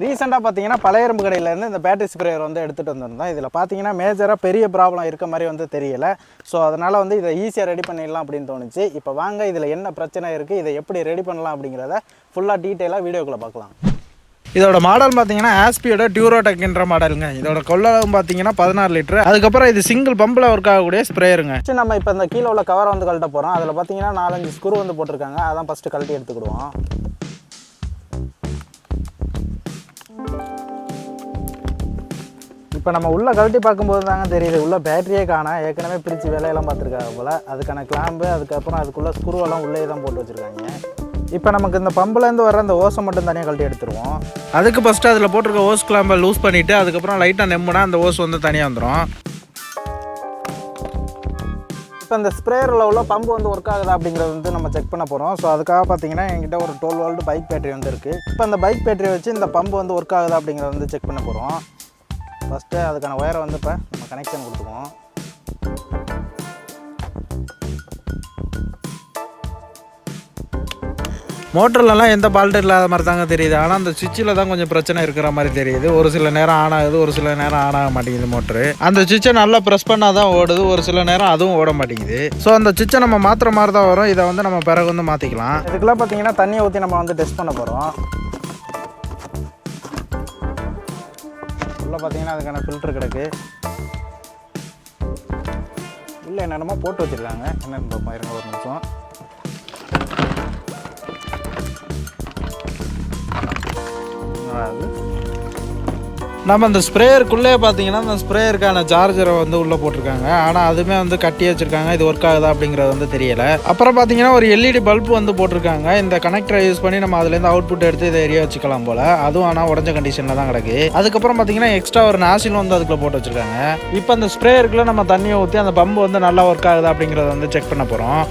ரீசெண்டாக பார்த்தீங்கன்னா பழைய இரும்பு கடையிலேருந்து இந்த பேட்டரி ஸ்ப்ரேயர் வந்து எடுத்துகிட்டு வந்திருந்தோம். இதில் பார்த்தீங்கன்னா மேஜராக பெரிய ப்ராப்ளம் இருக்க மாதிரி வந்து தெரியல. ஸோ அதனால் வந்து இதை ஈஸியாக ரெடி பண்ணிடலாம் அப்படின்னு தோணுச்சு. இப்போ வாங்க இதில் என்ன பிரச்சனை இருக்குது இதை எப்படி ரெடி பண்ணலாம் அப்படிங்கிறத ஃபுல்லாக டீட்டெயிலாக வீடியோக்குள்ளே பார்க்கலாம். இதோட மாடல் பார்த்தீங்கன்னா ஆஸ்பியோட டியூரோடெக்ன்ற மாடலுங்க இதோட கொள்ளளவு பார்த்தீங்கன்னா பதினாறு லிட்டர் அதுக்கப்புறம் இது சிங்கிள் பம்பில் ஒர்க் ஆகக்கூடிய ஸ்ப்ரேயருங்க நம்ம இப்போ இந்த கீழே உள்ள கவரை வந்து கழட்ட போகிறோம் அதில் பார்த்தீங்கன்னா நாலஞ்சு ஸ்க்ரூ வந்து போட்டிருக்காங்க. அதான் ஃபஸ்ட்டு கழட்டி எடுத்துக்கிடுவோம். இப்போ நம்ம உள்ளே கழட்டி பார்க்கும்போது தாங்க தெரியுது. உள்ள பேட்டரியே காண. ஏற்கனவே பிரித்து வேலையெல்லாம் பார்த்துருக்காங்க போல். அதுக்கான கிளாம்பு அதுக்கப்புறம் அதுக்குள்ளே ஸ்க்ரூவெல்லாம் உள்ளே தான் போட்டு வச்சுருக்காங்க. இப்போ நமக்கு இந்த பம்புலேருந்து வர அந்த ஓஸை மட்டும் தனியாக கழட்டி எடுத்துருவோம். அதுக்கு ஃபஸ்ட்டு அதில் போட்டிருக்க ஓஸ் கிளாம்பை லூஸ் பண்ணிவிட்டு அதுக்கப்புறம் லைட்டாக நெம்முனா அந்த ஓஸ் வந்து தனியாக வந்துடும் இப்போ இந்த ஸ்ப்ரேயரில் உள்ள பம்பு வந்து ஒர்க் ஆகுதா அப்படிங்கிறது வந்து நம்ம செக் பண்ண போகிறோம் ஸோ அதுக்காக பார்த்தீங்கன்னா என்கிட்ட ஒரு டுவெல் வோல்ட் பைக் பேட்டரி வந்து இருக்குது இப்போ அந்த பைக் பேட்டரியை வச்சு இந்த பம்பு வந்து ஒர்க் ஆகுதா அப்படிங்கிறத வந்து செக் பண்ண போகிறோம் ஃபஸ்ட்டு அதுக்கான ஒயரை வந்து இப்போ நம்ம கனெக்ஷன் கொடுத்துக்குவோம். மோட்டர்லலாம் எந்த பால்ட்டு இல்லாத மாதிரி தாங்க தெரியுது. ஆனால் அந்த சுவிட்சில் தான் கொஞ்சம் பிரச்சனை இருக்கிற மாதிரி தெரியுது. ஒரு சில நேரம் ஆன் ஆகுது ஒரு சில நேரம் ஆன் ஆக மாட்டேங்குது மோட்ரு அந்த சுவிட்சை நல்லா ப்ரெஸ் பண்ணால் தான் ஓடுது. ஒரு சில நேரம் அதுவும் ஓட மாட்டேங்குது. ஸோ அந்த சுவிட்சை நம்ம மாற்றுற மாதிரி தான் வரும். இதை வந்து நம்ம பிறகு வந்து மாற்றிக்கலாம் இதுக்கெல்லாம் பார்த்தீங்கன்னா தண்ணியை ஊற்றி நம்ம வந்து டெஸ்ட் பண்ண போகிறோம் உள்ளே பார்த்தீங்கன்னா அதுக்கான ஃபில்டர் கிடக்கு. உள்ள என்னென்னமோ போட்டு வச்சுருக்காங்க. என்னென்னு பார்ப்போம் இருங்க ஒரு நிமிஷம். அதாவது நம்ம அந்த ஸ்ப்ரேயருக்குள்ளே பார்த்தீங்கன்னா அந்த ஸ்ப்ரேயருக்கான சார்ஜரை வந்து உள்ளே போட்டிருக்காங்க. ஆனால் அதுவுமே வந்து கட்டி வச்சுருக்காங்க. இது ஒர்க் ஆகுதா அப்படிங்கிறது வந்து தெரியல. அப்புறம் பார்த்தீங்கன்னா ஒரு எல்இடி பல்ப் வந்து போட்டிருக்காங்க. இந்த கனெக்டரை யூஸ் பண்ணி நம்ம அதுலேருந்து அவுட்புட் எடுத்து இதை எரிய வச்சுக்கலாம் போல். அதுவும் ஆனால் உடஞ்ச கண்டிஷனில் தான் கிடக்கு. அதுக்கப்புறம் பார்த்தீங்கன்னா எக்ஸ்ட்ரா ஒரு நாசிலும் வந்து அதுக்குள்ளே போட்டு வச்சுருக்காங்க. இப்போ அந்த ஸ்ப்ரேயருக்குள்ளே நம்ம தண்ணியை ஊற்றி அந்த பம்பு வந்து நல்லா ஒர்க் ஆகுதா அப்படிங்கிறத வந்து செக் பண்ண போகிறோம்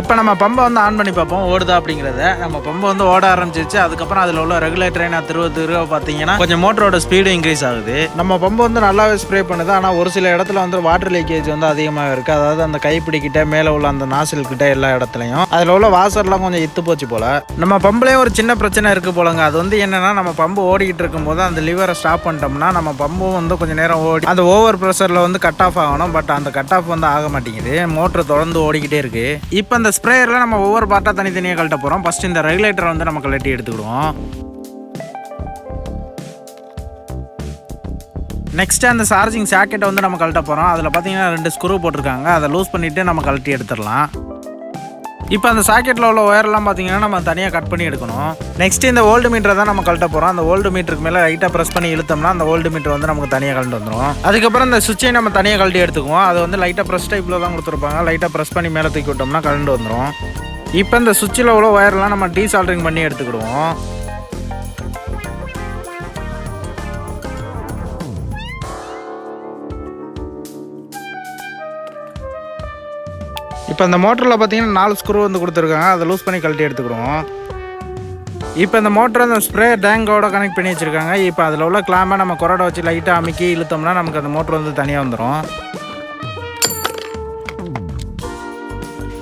இப்போ நம்ம பம்பை வந்து ஆன் பண்ணி பார்ப்போம். ஓடுதா அப்படிங்கிறத. நம்ம பம்பை வந்து ஓட ஆரம்பிச்சிச்சு அதுக்கப்புறம் அதில் உள்ள ரெகுலேட்டரை நான் திருவ திருவ பார்த்தீங்கன்னா கொஞ்சம் மோட்டரோட ஸ்பீடு இன்க்ரீஸ் ஆகுது. நம்ம பம்பு வந்து நல்லாவே ஸ்ப்ரே பண்ணுது. ஆனால் ஒரு சில இடத்துல வந்து வாட்டர் லீக்கேஜ் வந்து அதிகமாக இருக்குது அதாவது அந்த கைப்பிடிக்கிட்ட மேலே உள்ள அந்த நாசில் கிட்ட எல்லா இடத்துலையும். அதில் உள்ள வாசர்லாம் கொஞ்சம் இத்து போச்சு போல. நம்ம பம்புலேயும் ஒரு சின்ன பிரச்சனை இருக்குது போலங்க. அது வந்து என்னன்னா நம்ம பம்பு ஓடிக்கிட்டு இருக்கும்போது அந்த லிவரை ஸ்டாப் பண்ணிட்டோம்னா நம்ம பம்பும் வந்து கொஞ்சம் நேரம் ஓடி அந்த ஓவர் ப்ரெஷரில் வந்து கட் ஆஃப் ஆகணும். பட் அந்த கட் ஆஃப் வந்து ஆக மாட்டேங்குது. மோட்டர் தொடர்ந்து ஓடிக்கிட்டே இருக்கு. இப்போ இந்த ஸ்ப்ரேயரில் நம்ம ஒவ்வொரு பார்ட்டாக தனித்தனியாக கழட்ட போகிறோம் ஃபஸ்ட் இந்த ரெகுலேட்டரை வந்து நம்ம கழட்டி எடுத்துக்கிடுவோம். நெக்ஸ்ட்டு அந்த சார்ஜிங் சாக்கெட்டை வந்து நம்ம கழட்ட போகிறோம் அதில் பார்த்தீங்கன்னா ரெண்டு ஸ்க்ரூ போட்டிருக்காங்க. அதை லூஸ் பண்ணிவிட்டு நம்ம கழட்டி எடுத்துடலாம். இப்போ அந்த சாக்கெட்டில் உள்ள ஒயர்லாம் பார்த்தீங்கன்னா நம்ம தனியாக கட் பண்ணி எடுக்கணும். நெக்ஸ்ட் இந்த ஓல்டு மீட்டரை தான் நம்ம கழட்ட போகிறோம் அந்த ஓல்டு மீட்டருக்கு மேலே லைட்டாக ப்ரெஸ் பண்ணி இழுத்தோம்னா அந்த ஓல்டு மீட்டர் வந்து நமக்கு தனியாக கழண்டு வந்துடும் அதுக்கப்புறம் இந்த சுவிட்சை நம்ம தனியாக கழட்டி எடுத்துக்குவோம். அது வந்து லைட்டாக ப்ரெஸ் டைப்பில் தான் கொடுத்துருப்பாங்க. லைட்டாக ப்ரெஸ் பண்ணி மேலே தூக்கி விட்டோம்னா கழண்டு வந்துடும் இப்போ இந்த சுவிட்சில் உள்ள ஒயர்லாம் நம்ம டீசால்ட்ரிங் பண்ணி எடுத்துக்கிடுவோம். இப்போ இந்த மோட்டரில் பார்த்தீங்கன்னா நாலு ஸ்க்ரூ வந்து கொடுத்துருக்காங்க. அதை லூஸ் பண்ணி கழட்டி எடுத்துக்கிடுவோம். இப்போ இந்த மோட்டர் அந்த ஸ்ப்ரே டேங்கோட கனெக்ட் பண்ணி வச்சுருக்காங்க. இப்போ அதில் உள்ள கிளாம்பை நம்ம கொரடை வச்சு லைட்டாக அமுக்கி இழுத்தோம்னா நமக்கு அந்த மோட்டர் வந்து தனியாக வந்துடும்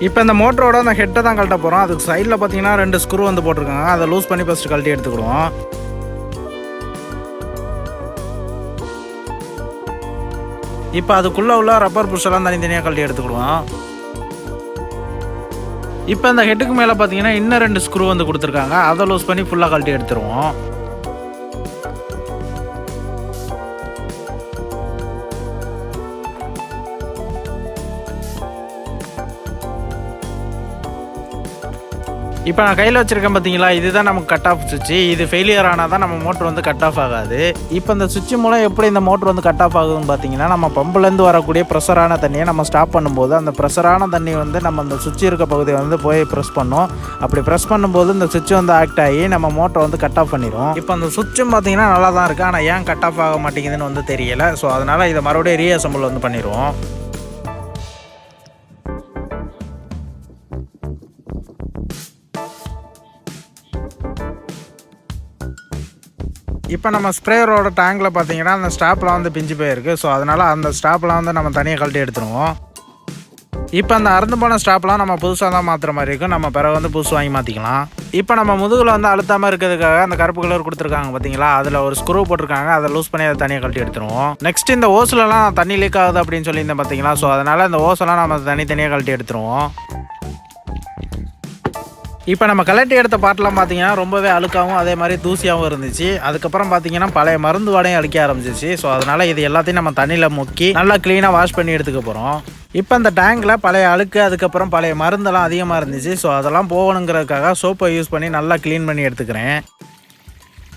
இப்போ இந்த மோட்டரோட அந்த ஹெட்டை தான் கழட்ட போகிறோம் அதுக்கு சைடில் பார்த்தீங்கன்னா ரெண்டு ஸ்க்ரூ வந்து போட்டிருக்காங்க. அதை லூஸ் பண்ணி ஃபஸ்ட்டு கழட்டி எடுத்துக்கிடுவோம். இப்போ அதுக்குள்ளே உள்ள ரப்பர் புஷ்ஷெல்லாம் தனித்தனியாக கழட்டி எடுத்துக்கிடுவோம். இப்போ இந்த ஹெட்டுக்கு மேலே பார்த்தீங்கன்னா இன்னும் ரெண்டு ஸ்க்ரூ வந்து கொடுத்துருக்காங்க. அதை லூஸ் பண்ணி ஃபுல்லாக கழட்டி எடுத்துருவோம். இப்போ நான் கையில் வச்சுருக்கேன் பார்த்தீங்களா இதுதான் நமக்கு கட் ஆஃப் சுவிட்ச் இது ஃபெயிலியர் ஆனால் தான் நம்ம மோட்ரு வந்து கட் ஆஃப் ஆகாது. இப்போ இந்த சுவிட்ச் மூலம் எப்படி இந்த மோட்ரு வந்து கட் ஆஃப் ஆகுதுன்னு பார்த்தீங்கன்னா நம்ம பம்புலேருந்து வரக்கூடிய ப்ரெஷரான தண்ணியை நம்ம ஸ்டாப் பண்ணும்போது அந்த ப்ரெஷரான தண்ணி வந்து நம்ம அந்த சுவிட்ச் இருக்க பகுதியை வந்து போய் ப்ரெஸ் பண்ணும். அப்படி ப்ரெஸ் பண்ணும்போது இந்த சுவிட்ச் வந்து ஆக்ட் ஆகி நம்ம மோட்டரை வந்து கட் ஆஃப் பண்ணிடும் இப்போ அந்த சுவிட்சும் பார்த்தீங்கன்னா நல்லா தான் இருக்குது ஆனால் ஏன் கட் ஆஃப் ஆக மாட்டேங்குதுன்னு வந்து தெரியல. ஸோ அதனால் இதை மறுபடியும் ரீஅசம்பிள் வந்து பண்ணிடுவோம் இப்போ நம்ம ஸ்ப்ரேயரோட டேங்கில் பார்த்தீங்கன்னா அந்த ஸ்டாப்லாம் வந்து பிஞ்சு போயிருக்கு. ஸோ அதனால் அந்த ஸ்டாப்லாம் வந்து நம்ம தனியாக கழட்டி எடுத்துருவோம். இப்போ அந்த அறுந்து போன ஸ்டாப்லாம் நம்ம புதுசாக தான் மாற்றுற மாதிரி இருக்கும் நம்ம பிறகு வந்து புதுசு வாங்கி மாற்றிக்கலாம் இப்போ நம்ம முதுகில் வந்து அழுத்தாமல் இருக்கிறதுக்காக அந்த கருப்பு கலர் கொடுத்துருக்காங்க பார்த்தீங்களா? அதில் ஒரு ஸ்க்ரூ போட்டிருக்காங்க. அதை லூஸ் பண்ணி அதை தனியாக கழட்டி எடுத்துருவோம். நெக்ஸ்ட் இந்த ஓஸ்லலாம் தண்ணி லீக் ஆகுது அப்படின்னு சொல்லியிருந்தேன் பார்த்தீங்களா? ஸோ அதனால் இந்த ஓஸெல்லாம் நம்ம தனித்தனியாக கழட்டி எடுத்துருவோம். இப்போ நம்ம கலட்டி எடுத்த பாட்டெலாம் பார்த்தீங்கன்னா ரொம்பவே அழுக்காகவும் அதே மாதிரி தூசியாகவும் இருந்துச்சு. அதுக்கப்புறம் பார்த்தீங்கன்னா பழைய மருந்து வாடையும் அழிக்க ஆரம்பிச்சிச்சு. ஸோ அதனால் இது எல்லாத்தையும் நம்ம தண்ணியில் முக்கி நல்லா க்ளீனாக வாஷ் பண்ணி எடுத்துக்க போகிறோம் இப்போ அந்த டேங்கில் பழைய அழுக்கு அதுக்கப்புறம் பழைய மருந்தெல்லாம் அதிகமாக இருந்துச்சு. ஸோ அதெல்லாம் போகணுங்கிறதுக்காக சோப்பை யூஸ் பண்ணி நல்லா க்ளீன் பண்ணி எடுத்துக்கிறேன்.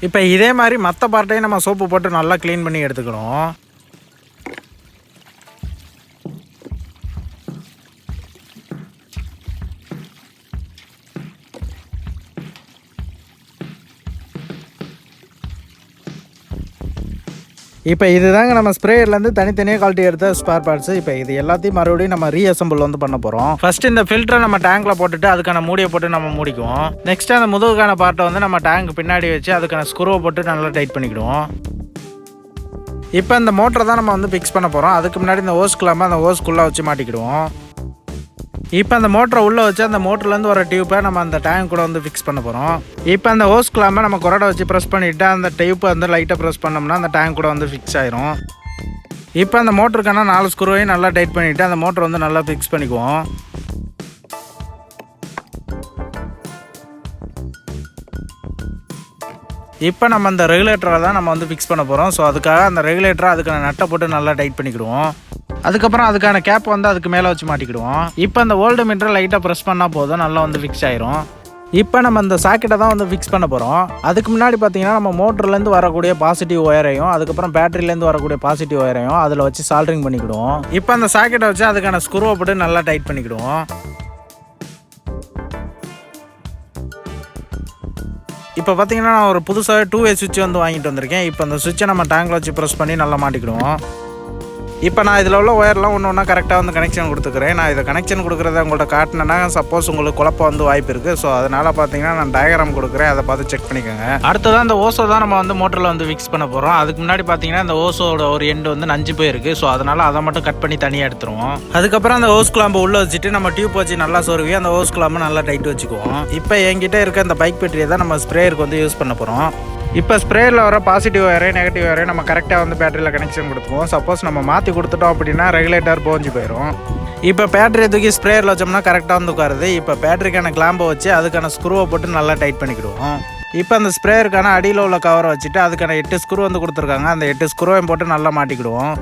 இப்போ இதே மாதிரி மற்ற பார்ட்டையும் நம்ம சோப்பு போட்டு நல்லா க்ளீன் பண்ணி எடுத்துக்கணும் இப்போ இதுதாங்க நம்ம ஸ்ப்ரேயர்லேருந்து தனித்தனியாக குவாலிட்டி எடுத்த ஸ்பேர் பார்ட்ஸ் இப்போ இது எல்லாத்தையும் மறுபடியும் நம்ம ரீஅசம்பிள் வந்து பண்ண போகிறோம் ஃபர்ஸ்ட் இந்த ஃபில்டரை நம்ம டேங்க்ல போட்டுட்டு அதுக்கான மூடியை போட்டு நம்ம மூடிக்குவோம். நெக்ஸ்ட் அந்த முதுகுக்கான பார்ட்டை வந்து நம்ம டேங்க் பின்னாடி வச்சு அதுக்கான ஸ்க்ரூவை போட்டு நல்லா டைட் பண்ணிக்கிடுவோம். இப்போ இந்த மோட்டரை தான் நம்ம வந்து ஃபிக்ஸ் பண்ண போகிறோம் அதுக்கு முன்னாடி இந்த ஓஸ்க்குள்ளாமல் அந்த ஓஸ்க்குள்ளே வச்சு மாட்டிக்கிடுவோம். இப்போ அந்த மோட்டரை உள்ளே வச்சு அந்த மோட்டர்லேருந்து வர டியூப்பை நம்ம அந்த டேங்க் கூட வந்து ஃபிக்ஸ் பண்ண போகிறோம் இப்போ அந்த ஹோஸ் கிளாம நம்ம கொரடை வச்சு ப்ரெஸ் பண்ணிவிட்டு அந்த டியூப்பை வந்து லைட்டாக ப்ரெஸ் பண்ணோம்னா அந்த டேங்க் கூட வந்து ஃபிக்ஸ் ஆயிரும். இப்போ அந்த மோட்டருக்கான நாலு ஸ்க்ரூவையும் நல்லா டைட் பண்ணிவிட்டு அந்த மோட்டர் வந்து நல்லா ஃபிக்ஸ் பண்ணிக்குவோம். இப்போ நம்ம அந்த ரெகுலேட்டரை தான் நம்ம வந்து ஃபிக்ஸ் பண்ண போகிறோம் ஸோ அதுக்காக அந்த ரெகுலேட்டரை அதுக்கான நட்டை போட்டு நல்லா டைட் பண்ணிக்கிடுவோம். அதுக்கப்புறம் அதுக்கான கேப் வந்து அதுக்கு மேலே வச்சு மாட்டிக்கிடுவோம். இப்போ அந்த ஓல்டு மீட்டரை லைட்டாக ப்ரெஸ் பண்ணால் போதும் நல்லா வந்து ஃபிக்ஸ் ஆயிரும். இப்போ நம்ம இந்த சாக்கெட்டை தான் வந்து ஃபிக்ஸ் பண்ண போகிறோம் அதுக்கு முன்னாடி பார்த்தீங்கன்னா நம்ம மோட்டர்லேருந்து வரக்கூடிய பாசிட்டிவ் ஒயரையும் அதுக்கப்புறம் பேட்டரியிலேருந்து வரக்கூடிய பாசிட்டிவ் ஒயரையும் அதில் வச்சு சால்ட்ரிங் பண்ணிக்கிடுவோம். இப்போ அந்த சாக்கெட்டை வச்சு அதுக்கான ஸ்க்ரூவை போட்டு நல்லா டைட் பண்ணிக்கிடுவோம். இப்போ பார்த்தீங்கன்னா நான் ஒரு புதுசாக டூ வே சுவிட்ச் வந்து வாங்கிட்டு வந்திருக்கேன். இப்போ அந்த சுவிட்சை நம்ம டேங்கில் வச்சு ப்ரெஸ் பண்ணி நல்லா மாட்டிக்கிடுவோம். இப்போ நான் இதில் உள்ள ஒயர்லாம் ஒன்று ஒன்றா கரெக்டாக வந்து கனெக்ஷன் கொடுத்துக்கிறேன். நான் இதை கனெக்ஷன் கொடுக்குறத உங்கள்கிட்ட காட்டினேன்னா சப்போஸ் உங்களுக்கு குழப்பம் வந்து வாய்ப்பு இருக்குது ஸோ அதனால் பார்த்தீங்கன்னா நான் டயக்ராம் கொடுக்குறேன். அதை பார்த்து செக் பண்ணிக்கோங்க. அடுத்ததான் அந்த ஓசோ தான் நம்ம வந்து மோட்டரில் வந்து ஃபிக்ஸ் பண்ண போகிறோம் அதுக்கு முன்னாடி பார்த்தீங்கன்னா இந்த ஓசோட ஒரு எண்டு வந்து நஞ்சு போயிருக்கு. ஸோ அதனால் அதை மட்டும் கட் பண்ணி தனியாக எடுத்துருவோம். அதுக்கப்புறம் அந்த ஓஸ் குழம்பு உள்ளே வச்சுட்டு நம்ம டியூப் வச்சு நல்லா சொருவி அந்த ஓஸ் குழம்பு நல்லா டைட் வச்சுக்குவோம். இப்போ என்கிட்ட இருக்க இந்த பைக் பேட்டரியை தான் நம்ம ஸ்ப்ரேயருக்கு வந்து யூஸ் பண்ண போகிறோம் இப்போ ஸ்ப்ரேயரில் வர பாசிட்டிவ் வயரே நெகட்டிவ் வயரே நம்ம கரெக்டாக வந்து பேட்டரியில் கனெக்ஷன் கொடுத்துருவோம் சப்போஸ் நம்ம மாற்றி கொடுத்துட்டோம் அப்படின்னா ரெகுலேட்டர் போஞ்சு போயிடும் இப்போ பேட்டரியை தூக்கி ஸ்ப்ரேயரில் வச்சோம்னா கரெக்டாக வந்து உட்காருது. இப்போ பேட்டரிக்கான கிளாம்பை வச்சு அதுக்கான ஸ்க்ரூவை போட்டு நல்லா டைட் பண்ணிக்கிடுவோம். இப்போ அந்த ஸ்ப்ரேயருக்கான அடியில் உள்ள கவரை வச்சுட்டு அதுக்கான எட்டு ஸ்க்ரூ வந்து கொடுத்துருக்காங்க. அந்த எட்டு ஸ்க்ரூவையும் போட்டு நல்லா மாட்டிக்கிடுவோம்.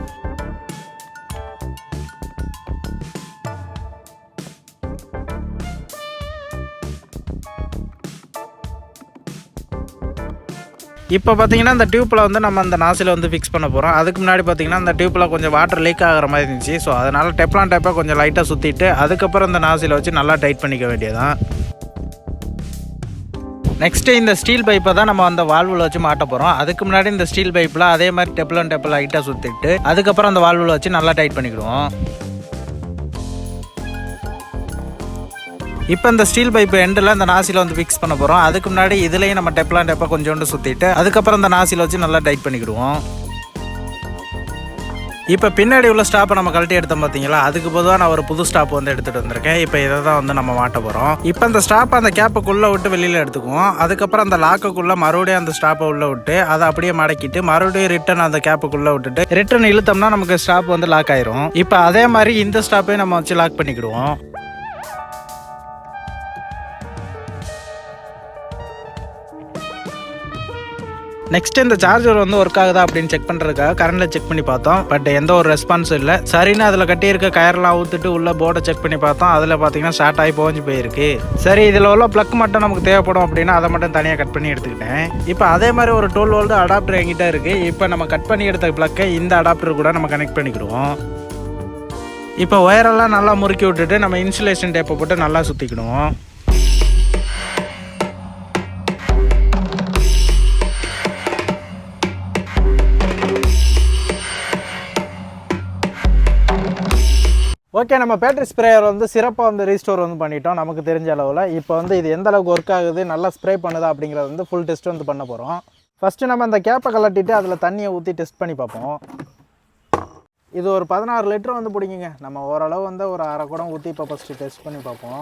இப்போ பார்த்தீங்கன்னா அந்த டியூப்பில் வந்து நம்ம அந்த நாசில் வந்து ஃபிக்ஸ் பண்ண போகிறோம் அதுக்கு முன்னாடி பார்த்தீங்கன்னா அந்த டியூப்பில் கொஞ்சம் வாட்டர் லீக் ஆகிற மாதிரி இருந்துச்சு. ஸோ அதனால் டெப்லான் டைப்பாக கொஞ்சம் லைட்டாக சுற்றிட்டு அதுக்கப்புறம் இந்த நாசில் வச்சு நல்லா டைட் பண்ணிக்க வேண்டியதான் நெக்ஸ்ட்டு இந்த ஸ்டீல் பைப்பை தான் நம்ம அந்த வால்வில் வச்சு மாட்ட போகிறோம் அதுக்கு முன்னாடி இந்த ஸ்டீல் பைப்பில் அதே மாதிரி டெப்லான் டெப்பில் லைட்டாக சுற்றிட்டு அதுக்கப்புறம் அந்த வால்வில் வச்சு நல்லா டைட் பண்ணிக்கிடுவோம். இப்போ இந்த ஸ்டீல் பைப் எண்டில் இந்த நாசியில் வந்து ஃபிக்ஸ் பண்ண போகிறோம் அதுக்கு முன்னாடி இதுலேயும் நம்ம டெப்லாம் டெப்பை கொஞ்சோண்டு சுற்றிட்டு அதுக்கப்புறம் இந்த நாசியில் வச்சு நல்லா டைட் பண்ணிக்கிடுவோம். இப்போ பின்னாடி உள்ள ஸ்டாப்பை நம்ம கழட்டி எடுத்தோம் பார்த்தீங்களா அதுக்கு பொதுவாக நான் ஒரு புது ஸ்டாப் வந்து எடுத்துகிட்டு வந்திருக்கேன். இப்போ இதை தான் வந்து நம்ம மாட்ட போகிறோம் இப்போ அந்த ஸ்டாப்பை அந்த கேப்புக்குள்ளே விட்டு வெளியில் எடுத்துக்குவோம். அதுக்கப்புறம் அந்த லாக்குக்குள்ளே மறுபடியும் அந்த ஸ்டாப்பை உள்ளே விட்டு அதை அப்படியே மடக்கிட்டு மறுபடியும் ரிட்டன் அந்த கேப்புக்குள்ளே விட்டுட்டு ரிட்டன் இழுத்தோம்னா நமக்கு ஸ்டாப் வந்து லாக் ஆயிரும். இப்போ அதே மாதிரி இந்த ஸ்டாப்பையும் நம்ம வச்சு லாக் பண்ணிக்கிடுவோம். நெக்ஸ்ட் இந்த சார்ஜர் வந்து ஒர்க் ஆகுதா அப்படின்னு செக் பண்ணுறதுக்காக கரண்டில் செக் பண்ணி பார்த்தோம். பட் எந்த ஒரு ரெஸ்பான்ஸும் இல்லை. சரின்னு அதில் கட்டியிருக்க கயர்லாம் ஊற்றுட்டு உள்ள போர்டை செக் பண்ணி பார்த்தோம். அதில் பார்த்தீங்கன்னா ஸ்டார்ட் ஆகி போஞ்சு போயிருக்கு. சரி இதில் உள்ள ப்ளக் மட்டும் நமக்கு தேவைப்படும் அப்படின்னா அதை மட்டும் தனியாக கட் பண்ணி எடுத்துக்கிட்டேன். இப்போ அதே மாதிரி ஒரு டுவெல் வோல்டு அடாப்டர் என்கிட்ட இருக்குது இப்போ நம்ம கட் பண்ணி எடுத்த ப்ளக்கை இந்த அடாப்டர் கூட நம்ம கனெக்ட் பண்ணிக்கிடுவோம். இப்போ ஒயரெல்லாம் நல்லா முறுக்கி விட்டுட்டு நம்ம இன்சுலேஷன் டேப்பை போட்டு நல்லா சுற்றிக்கணும் ஓகே நம்ம பேட்டரி ஸ்ப்ரேயர் வந்து சிறப்பாக வந்து ரீஸ்டோர் வந்து பண்ணிட்டோம் நமக்கு தெரிஞ்ச அளவில். இப்போ வந்து இது எந்த அளவுக்கு ஒர்க் ஆகுது நல்லா ஸ்ப்ரே பண்ணுதா அப்படிங்கிறத வந்து ஃபுல் டெஸ்ட் வந்து பண்ண போகிறோம் ஃபஸ்ட்டு நம்ம அந்த கேப்பை கலட்டிட்டு அதில் தண்ணியை ஊற்றி டெஸ்ட் பண்ணி பார்ப்போம். இது ஒரு பதினாறு லிட்டர் வந்து பிடிக்குங்க நம்ம ஓரளவு வந்து ஒரு அரை குடம் ஊற்றி இப்போ ஃபஸ்ட்டு டெஸ்ட் பண்ணி பார்ப்போம்.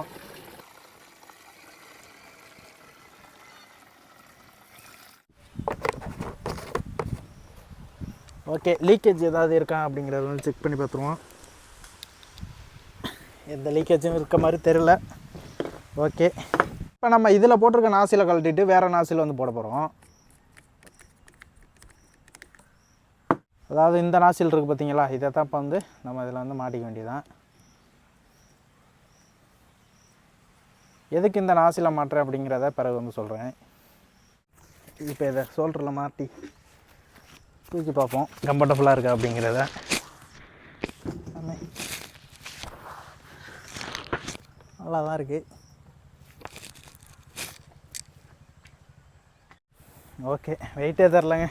ஓகே லீக்கேஜ் ஏதாவது இருக்கா அப்படிங்கிறத வந்து செக் பண்ணி பார்த்துருவோம். எந்த லீக்கேஜும் இருக்க மாதிரி தெரில ஓகே இப்போ நம்ம இதில் போட்டிருக்க நாசிலை கழட்டிட்டு வேறு நாசில் வந்து போட போகிறோம் அதாவது இந்த நாசில் இருக்குது பார்த்தீங்களா இதை தான் இப்போ வந்து நம்ம இதில் வந்து மாட்டிக்க வேண்டியதான் எதுக்கு இந்த நாசிலை மாட்டுறேன் அப்படிங்கிறத பிறகு வந்து சொல்கிறேன் இப்போ இதை சோல்டரில் மாட்டி தூக்கி பார்ப்போம். கம்ஃபர்டபுளாக இருக்கா அப்படிங்கிறத. நல்லா தான் இருக்குது ஓகே வெயிட்டே தரலங்க.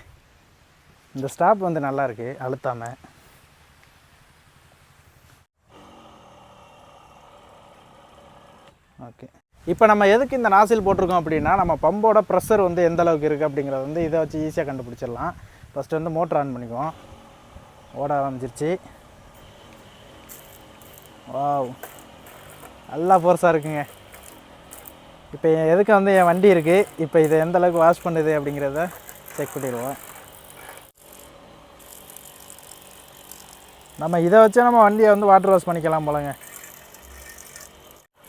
இந்த ஸ்டாப் வந்து நல்லா இருக்கு அழுத்தாம. ஓகே இப்போ நம்ம எதுக்கு இந்த நாசில் போட்டிருக்கோம் அப்படின்னா நம்ம பம்போட ப்ரெஷர் வந்து எந்த அளவுக்கு இருக்குது அப்படிங்கிறத வந்து இதை வச்சு ஈஸியாக கண்டுபிடிச்சிடலாம். ஃபஸ்ட்டு வந்து மோட்டர் ஆன் பண்ணிக்குவோம். ஓட ஆரம்பிச்சிருச்சு. வாவ் நல்லா ஃபோர்ஸாக இருக்குங்க. இப்போ எதுக்கு வந்து என் வண்டி இருக்குது இப்போ இதை எந்த அளவுக்கு வாஷ் பண்ணுது அப்படிங்கிறத செக் பண்ணிடுவோம். நம்ம இதை வச்சு நம்ம வண்டியை வந்து வாட்டர் வாஷ் பண்ணிக்கலாம் போலங்க.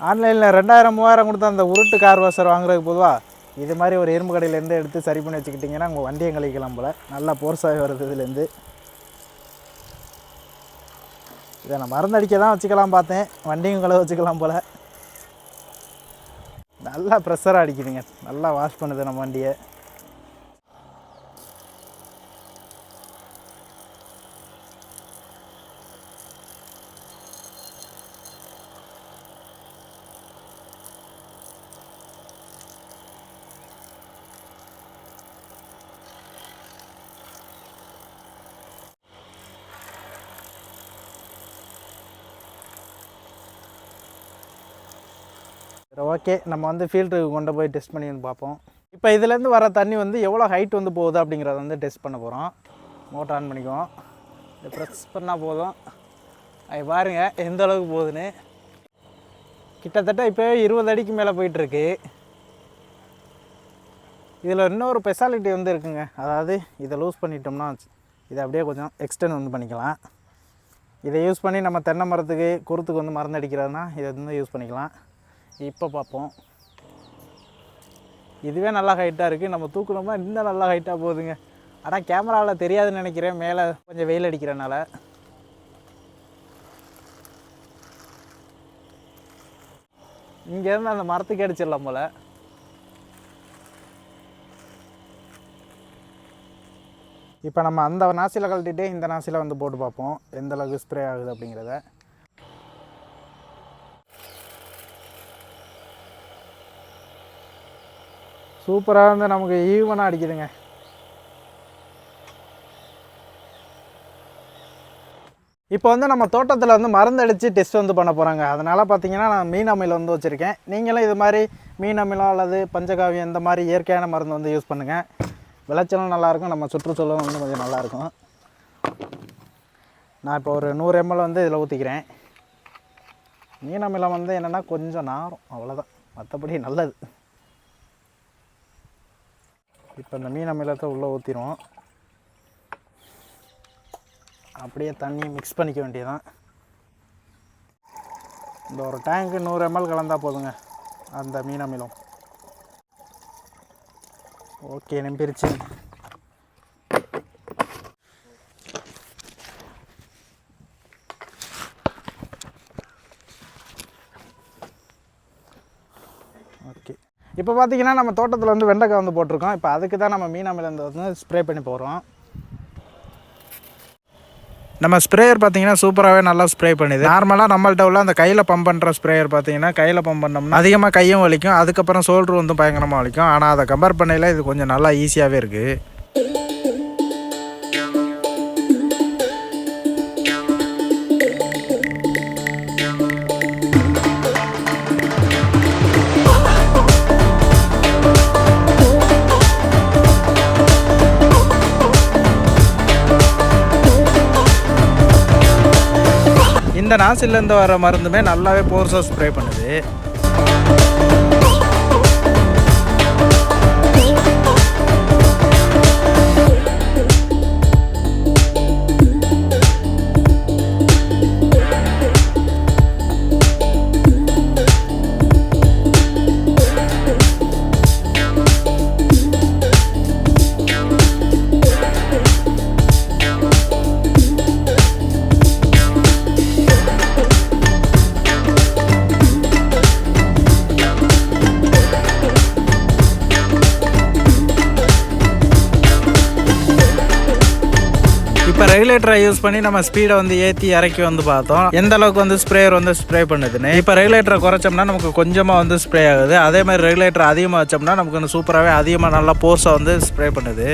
ஆன்லைனில் ரெண்டாயிரம் மூவாயிரம் கொடுத்த அந்த உருட்டு கார் வாஷர் வாங்குறதுக்கு பொதுவாக இது மாதிரி ஒரு இரும்பு கடையிலேருந்து எடுத்து சரி பண்ணி வச்சுக்கிட்டிங்கன்னா உங்கள் வண்டியை கழிக்கலாம் போல். நல்லா போர்ஸாகி வருது இதுலேருந்து இதை நான் மருந்தடிக்க தான் வச்சுக்கலாம் பார்த்தேன். வண்டியும் கலவை வச்சுக்கலாம் போல். நல்லா ப்ரெஷராக அடிக்குதுங்க. நல்லா வாஷ் பண்ணுது நம்ம வண்டியை. சரி ஓகே நம்ம வந்து ஃபீல்டுக்கு கொண்டு போய் டெஸ்ட் பண்ணி வந்து பார்ப்போம். இப்போ இதுலேருந்து வர தண்ணி வந்து எவ்வளோ ஹைட் வந்து போகுது அப்படிங்கிறத வந்து டெஸ்ட் பண்ண போகிறோம் மோட்டர் ஆன் பண்ணிக்குவோம். இதை ப்ரெஸ் பண்ணால் போதும். அது பாருங்கள் எந்த அளவுக்கு போகுதுன்னு. கிட்டத்தட்ட இப்போ இருபது அடிக்கு மேலே போயிட்டுருக்கு. இதில் இன்னொரு ஸ்பெஷாலிட்டி வந்து இருக்குங்க. அதாவது இதை லூஸ் பண்ணிட்டோம்னா இதை அப்படியே கொஞ்சம் எக்ஸ்டெண்ட் வந்து பண்ணிக்கலாம். இதை யூஸ் பண்ணி நம்ம தென்னை மரத்துக்கு குருத்துக்கு வந்து மருந்து அடிக்கிறதுனா இதை வந்து யூஸ் பண்ணிக்கலாம். இப்போ பார்ப்போம். இதுவே நல்லா ஹைட்டாக இருக்குது நம்ம தூக்கணுமா இன்னும் நல்லா ஹைட்டாக போகுதுங்க. ஆனால் கேமராவில் தெரியாதுன்னு நினைக்கிறேன். மேலே கொஞ்சம் வெயில் அடிக்கிறனால. இங்கேருந்து அந்த மரத்துக்கு அடிச்சிடலாம் போல். இப்போ நம்ம அந்த நாசியில் கழட்டிகிட்டே இந்த நாசியில் வந்து போட்டு பார்ப்போம். எந்த அளவுக்கு ஸ்ப்ரே ஆகுது அப்படிங்கிறத. சூப்பராக வந்து நமக்கு ஈவனாக அடிக்குதுங்க. இப்போ வந்து நம்ம தோட்டத்தில் வந்து மருந்து அடித்து டெஸ்ட் வந்து பண்ண போகிறாங்க அதனால் பார்த்தீங்கன்னா நான் மீன் அமிலம் வந்து வச்சுருக்கேன். நீங்களும் இது மாதிரி மீன் அமிலம் அல்லது பஞ்சகாவியம் இந்த மாதிரி இயற்கையான மருந்து வந்து யூஸ் பண்ணுங்கள் விளைச்சலும் நல்லாயிருக்கும் நம்ம சுற்றுச்சூழலும் வந்து கொஞ்சம் நல்லாயிருக்கும் நான் இப்போ ஒரு நூறு எம்எல் வந்து இதில் ஊற்றிக்கிறேன் மீன் அமிலம் வந்து என்னென்னா கொஞ்சம் நாரும். அவ்வளோதான் மற்றபடி நல்லது. இப்போ இந்த மீன் அமிலத்தை உள்ளே ஊற்றிடுவோம் அப்படியே தண்ணி மிக்ஸ் பண்ணிக்க வேண்டியதான் இந்த ஒரு டேங்க்கு நூறு எம்எல் கலந்தால் போதுங்க அந்த மீன் அமிலம். ஓகே நம்பிருச்சு. ஓகே இப்போ பார்த்தீங்கன்னா நம்ம தோட்டத்தில் வந்து வெண்டைக்காய் வந்து போட்டிருக்கோம். இப்போ அதுக்கு தான் நம்ம மீன் அமிலம் வந்து ஸ்ப்ரே பண்ணி போகிறோம் நம்ம ஸ்ப்ரேயர் பார்த்தீங்கன்னா சூப்பராகவே நல்லா ஸ்ப்ரே பண்ணுது. நார்மலாக நம்மள்ட்ட உள்ள அந்த கையில் பம்ப் பண்ணுற ஸ்ப்ரேயர் பார்த்தீங்கன்னா கையில் பம்ப் பண்ணோம்னா அதிகமாக கையும் வலிக்கும் அதுக்கப்புறம் ஷோல்டர் வந்து பயங்கரமாக வலிக்கும். ஆனால் அதை கம்பேர் பண்ணையில் இது கொஞ்சம் நல்லா ஈஸியாகவே இருக்குது இந்த நாசிலேருந்து வர மருந்துமே நல்லாவே போர்ஸாக ஸ்ப்ரே பண்ணுது. ரெகுலேட்டரை யூஸ் பண்ணி நம்ம ஸ்பீடை வந்து ஏற்றி இறக்கி வந்து பார்த்தோம். எந்த அளவுக்கு வந்து ஸ்ப்ரேயர் வந்து ஸ்ப்ரே பண்ணுதுன்னு. இப்போ ரெகுலேட்டரை குறைச்சோம்னா நமக்கு கொஞ்சமாக வந்து ஸ்ப்ரே ஆகுது. அதே மாதிரி ரெகுலேட்டர் அதிகமாக வச்சோம்னா நமக்கு வந்து சூப்பராகவே அதிகமாக நல்லா போர்ஸாக வந்து ஸ்ப்ரே பண்ணுது.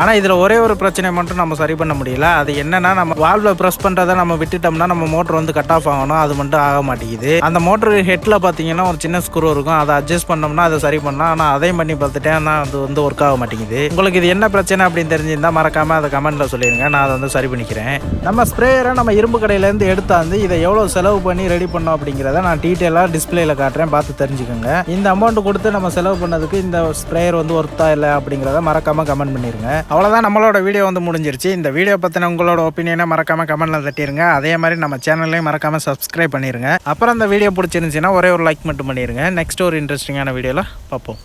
ஆனால் இதில் ஒரே ஒரு பிரச்சனை மட்டும் நம்ம சரி பண்ண முடியல. அது என்னன்னா நம்ம வால்வில் ப்ரெஸ் பண்ணுறதை நம்ம விட்டுட்டோம்னா நம்ம மோட்டர் வந்து கட் ஆஃப் ஆகணும். அது மட்டும் ஆக மாட்டேங்குது. அந்த மோட்டர் ஹெட்டில் பார்த்தீங்கன்னா ஒரு சின்ன ஸ்க்ரூ இருக்கும். அதை அட்ஜஸ்ட் பண்ணோம்னா அதை சரி பண்ணலாம். ஆனால் அதையும் பண்ணி பார்த்துட்டேன். ஆனால் அது வந்து ஒர்க் ஆக மாட்டேங்குது. உங்களுக்கு இது என்ன பிரச்சனை அப்படின்னு தெரிஞ்சிருந்தால் மறக்காமல் அதை கமெண்ட்டில் சொல்லிடுங்க நான் அதை வந்து சரி பண்ணிக்கிறேன். நம்ம ஸ்ப்ரேயரை நம்ம இரும்பு கடையிலேருந்து எடுத்தாந்து இதை எவ்வளோ செலவு பண்ணி ரெடி பண்ணோம் அப்படிங்கிறத நான் டீட்டெயிலாக டிஸ்பிளேல காட்டுறேன். பார்த்து தெரிஞ்சுக்கோங்க. இந்த அமௌண்ட் கொடுத்து நம்ம செலவு பண்ணதுக்கு இந்த ஸ்ப்ரேயர் வந்து ஒர்த்தா இல்லை அப்படிங்கிறத மறக்காமல் கமெண்ட் பண்ணிடுங்க அவ்வளோதான் நம்மளோட வீடியோ வந்து முடிஞ்சிருச்சு. இந்த வீடியோ பற்றின உங்களோட ஒப்பீனியனை மறக்காமல் கமெண்ட்டில் தட்டிடுங்க அதே மாதிரி நம்ம சேனல்லையும் மறக்காமல் சப்ஸ்கிரைப் பண்ணிடுங்க அப்புறம் இந்த வீடியோ பிடிச்சிருந்துச்சின்னா ஒரே ஒரு லைக் மட்டும் பண்ணிடுங்க நெக்ஸ்ட் ஒரு இன்ட்ரெஸ்டிங்கான வீடியோவில் பார்ப்போம்.